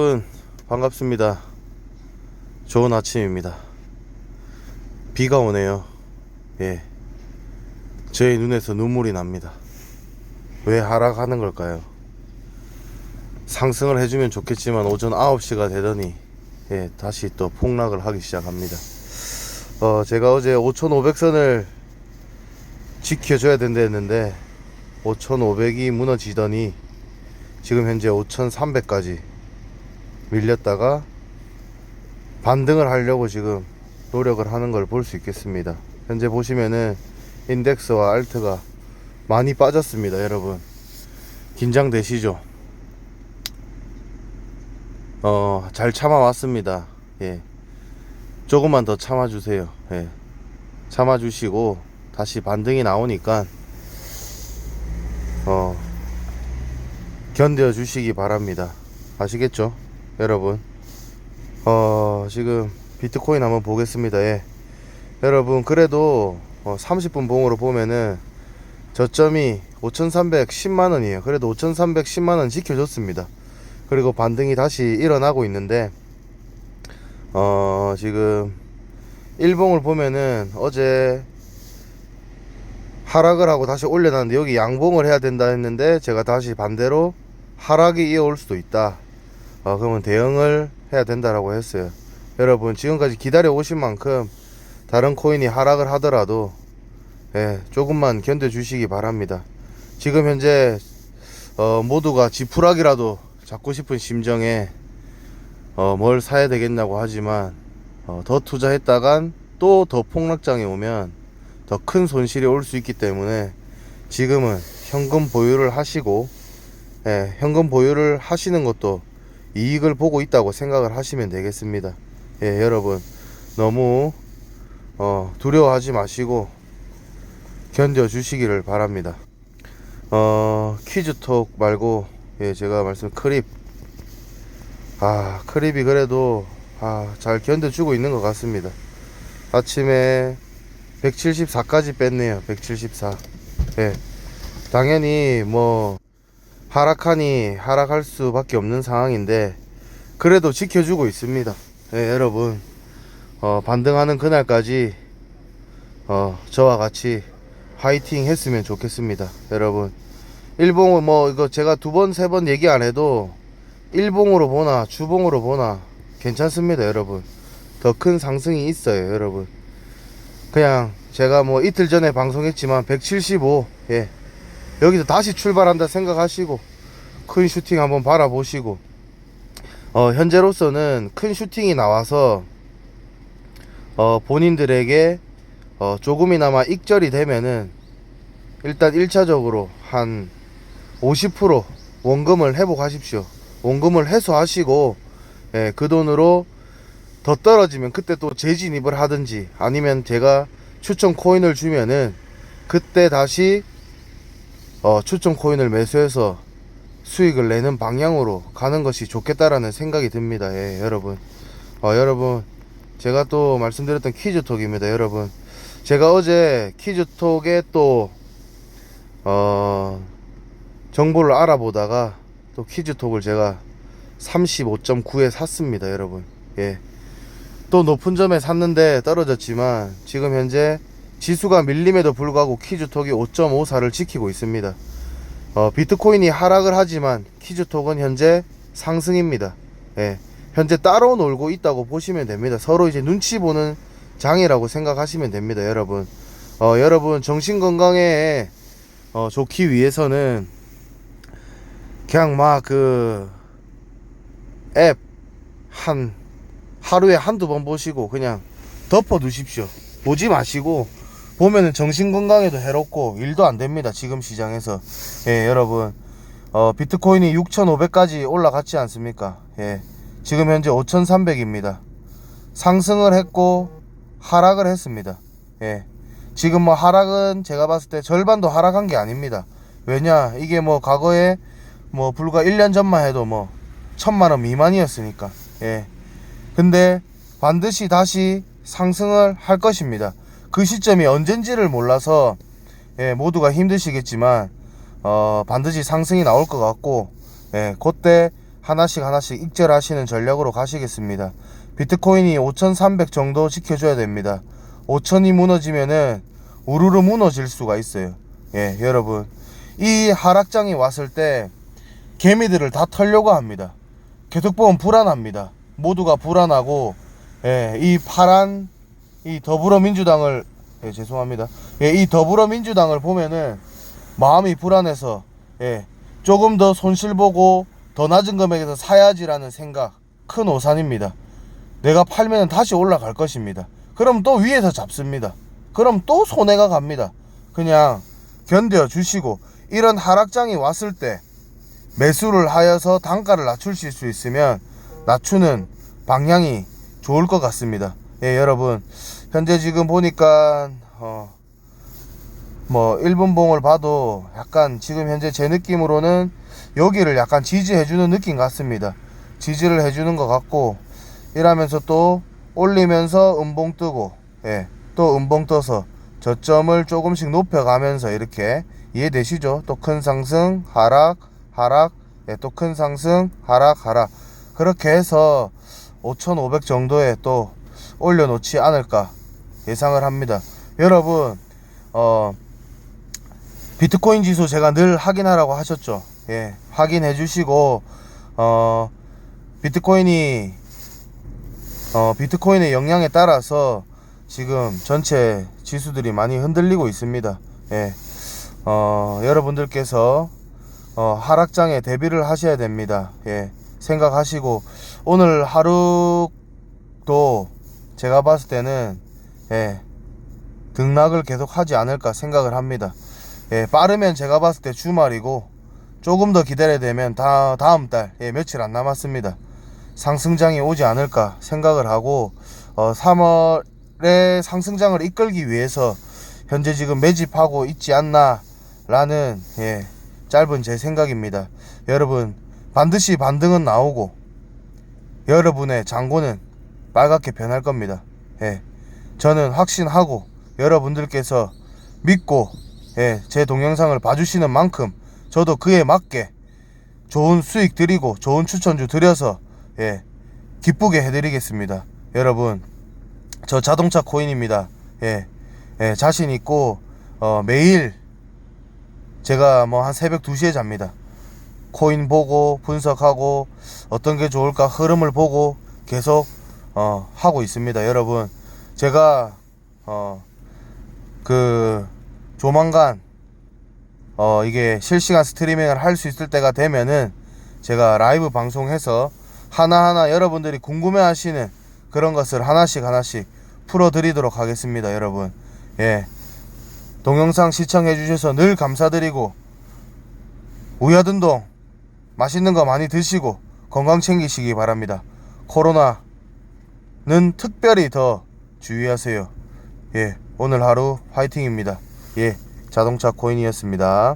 여러분 반갑습니다. 좋은 아침입니다. 비가 오네요. 예. 제 눈에서 눈물이 납니다. 왜 하락하는 걸까요? 상승을 해주면 좋겠지만 오전 9시가 되더니 예, 다시 또 폭락을 하기 시작합니다. 어, 제가 어제 5,500선을 지켜줘야 된다 했는데 5,500이 무너지더니 지금 현재 5,300까지 밀렸다가 반등을 하려고 지금 노력을 하는 걸 볼 수 있겠습니다. 현재 보시면은 인덱스와 알트가 많이 빠졌습니다, 여러분. 긴장되시죠? 어, 잘 참아왔습니다. 예. 조금만 더 참아주세요. 예. 참아주시고, 다시 반등이 나오니까, 어, 견뎌 주시기 바랍니다. 아시겠죠? 여러분. 어, 지금 비트코인 한번 보겠습니다. 예. 여러분, 그래도 어, 30분 봉으로 보면은 저점이 5,310만원이에요. 그래도 5,310만원 지켜줬습니다. 그리고 반등이 다시 일어나고 있는데, 어, 지금 일봉을 보면은 어제 하락을 하고 다시 올려놨는데 여기 양봉을 해야 된다 했는데 제가 다시 반대로 하락이 이어올 수도 있다. 어, 그러면 대응을 해야 된다라고 했어요. 여러분 지금까지 기다려 오신 만큼 다른 코인이 하락을 하더라도 예, 조금만 견뎌 주시기 바랍니다. 지금 현재 어, 모두가 지푸라기라도 잡고 싶은 심정에 어, 뭘 사야 되겠냐고 하지만 어, 더 투자했다간 또 더 폭락장에 오면 더 큰 손실이 올 수 있기 때문에 지금은 현금 보유를 하시고 예, 현금 보유를 하시는 것도 이익을 보고 있다고 생각을 하시면 되겠습니다. 예, 여러분 너무 어, 두려워하지 마시고 견뎌 주시기를 바랍니다. 어, 퀴즈톡 말고 예, 제가 말씀 크립 아, 크립이 그래도 아, 잘 견뎌 주고 있는 것 같습니다. 아침에 174까지 뺐네요. 174. 예. 당연히 뭐 하락하니 하락할 수밖에 없는 상황인데 그래도 지켜주고 있습니다. 예, 여러분 어, 반등하는 그날까지 어, 저와 같이 화이팅 했으면 좋겠습니다. 여러분 일봉은 뭐 이거 제가 두 번 세 번 얘기 안 해도 일봉으로 보나 주봉으로 보나 괜찮습니다, 여러분. 더 큰 상승이 있어요, 여러분. 그냥 제가 뭐 이틀 전에 방송했지만 175 예. 여기서 다시 출발한다 생각하시고 큰 슈팅 한번 바라보시고 어 현재로서는 큰 슈팅이 나와서 어 본인들에게 어 조금이나마 익절이 되면은 일단 1차적으로 한 50% 원금을 회복하십시오. 원금을 회수하시고 예, 그 돈으로 더 떨어지면 그때 또 재진입을 하든지 아니면 제가 추천 코인을 주면은 그때 다시 어, 추천 코인을 매수해서 수익을 내는 방향으로 가는 것이 좋겠다라는 생각이 듭니다. 예, 여러분. 어, 여러분. 제가 또 말씀드렸던 퀴즈톡입니다. 여러분. 제가 어제 퀴즈톡에 또, 어, 정보를 알아보다가 또 퀴즈톡을 제가 35.9에 샀습니다. 여러분. 예. 또 높은 점에 샀는데 떨어졌지만 지금 현재 지수가 밀림에도 불구하고 퀴즈톡이 5.54를 지키고 있습니다. 어, 비트코인이 하락을 하지만 퀴즈톡은 현재 상승입니다. 예. 현재 따로 놀고 있다고 보시면 됩니다. 서로 이제 눈치 보는 장이라고 생각하시면 됩니다, 여러분. 어, 여러분 정신 건강에 어, 좋기 위해서는 그냥 막 그 앱 한 하루에 한두 번 보시고 그냥 덮어 두십시오. 보지 마시고 보면은 정신 건강에도 해롭고 일도 안 됩니다. 지금 시장에서. 예, 여러분. 어, 비트코인이 6,500까지 올라갔지 않습니까? 예. 지금 현재 5,300입니다. 상승을 했고 하락을 했습니다. 예. 지금 뭐 하락은 제가 봤을 때 절반도 하락한 게 아닙니다. 왜냐? 이게 뭐 과거에 뭐 불과 1년 전만 해도 뭐 천만 원 미만이었으니까. 예. 근데 반드시 다시 상승을 할 것입니다. 그 시점이 언젠지를 몰라서 예, 모두가 힘드시겠지만 어, 반드시 상승이 나올 것 같고 예, 그때 하나씩 하나씩 익절하시는 전략으로 가시겠습니다. 비트코인이 5,300 정도 지켜줘야 됩니다. 5,000이 무너지면은 우르르 무너질 수가 있어요. 예, 여러분. 이 하락장이 왔을 때 개미들을 다 털려고 합니다. 계속 보면 불안합니다. 모두가 불안하고, 예, 이 파란, 이 더불어민주당을, 예, 죄송합니다. 예, 이 더불어민주당을 보면은 마음이 불안해서, 예, 조금 더 손실 보고 더 낮은 금액에서 사야지라는 생각, 큰 오산입니다. 내가 팔면 다시 올라갈 것입니다. 그럼 또 위에서 잡습니다. 그럼 또 손해가 갑니다. 그냥 견뎌 주시고 이런 하락장이 왔을 때 매수를 하여서 단가를 낮추실 수 있으면 낮추는 방향이 좋을 것 같습니다. 예, 여러분 현재 지금 보니까 어, 뭐 1분 봉을 봐도 약간 지금 현재 제 느낌으로는 여기를 약간 지지해주는 느낌 같습니다. 지지를 해주는 것 같고 이러면서 또 올리면서 음봉 뜨고 예, 또 음봉 떠서 저점을 조금씩 높여가면서 이렇게 이해되시죠? 또 큰 상승 하락 하락 예, 또 큰 상승 하락 하락 그렇게 해서 5,500 정도에 또 올려놓지 않을까 예상을 합니다. 여러분 어 비트코인 지수 제가 늘 확인하라고 하셨죠. 예, 확인해 주시고 어 비트코인이 어 비트코인의 영향에 따라서 지금 전체 지수들이 많이 흔들리고 있습니다. 예. 어 여러분들께서 어 하락장에 대비를 하셔야 됩니다. 예. 생각하시고 오늘 하루도 제가 봤을 때는 예. 등락을 계속 하지 않을까 생각을 합니다. 예, 빠르면 제가 봤을 때 주말이고 조금 더 기다려야 되면 다 다음 달 예, 며칠 안 남았습니다. 상승장이 오지 않을까 생각을 하고 어, 3월에 상승장을 이끌기 위해서 현재 지금 매집하고 있지 않나 라는 예, 짧은 제 생각입니다. 여러분 반드시 반등은 나오고 여러분의 장고는 빨갛게 변할 겁니다. 예, 저는 확신하고 여러분들께서 믿고 예, 제 동영상을 봐주시는 만큼 저도 그에 맞게 좋은 수익 드리고 좋은 추천주 드려서 예, 기쁘게 해드리겠습니다. 여러분 저 자동차 코인입니다. 예, 예, 자신 있고 어, 매일 제가 뭐 한 새벽 2시에 잡니다. 코인 보고 분석하고 어떤 게 좋을까 흐름을 보고 계속 어, 하고 있습니다. 여러분 제가 어, 그 조만간 어 이게 실시간 스트리밍을 할 수 있을 때가 되면은 제가 라이브 방송해서 하나하나 여러분들이 궁금해 하시는 그런 것을 하나씩 하나씩 풀어 드리도록 하겠습니다, 여러분. 예. 동영상 시청해 주셔서 늘 감사드리고 우야든동 맛있는 거 많이 드시고 건강 챙기시기 바랍니다. 코로나 는 특별히 더 주의하세요. 예. 오늘 하루 화이팅입니다. 예. 자동차 코인이었습니다.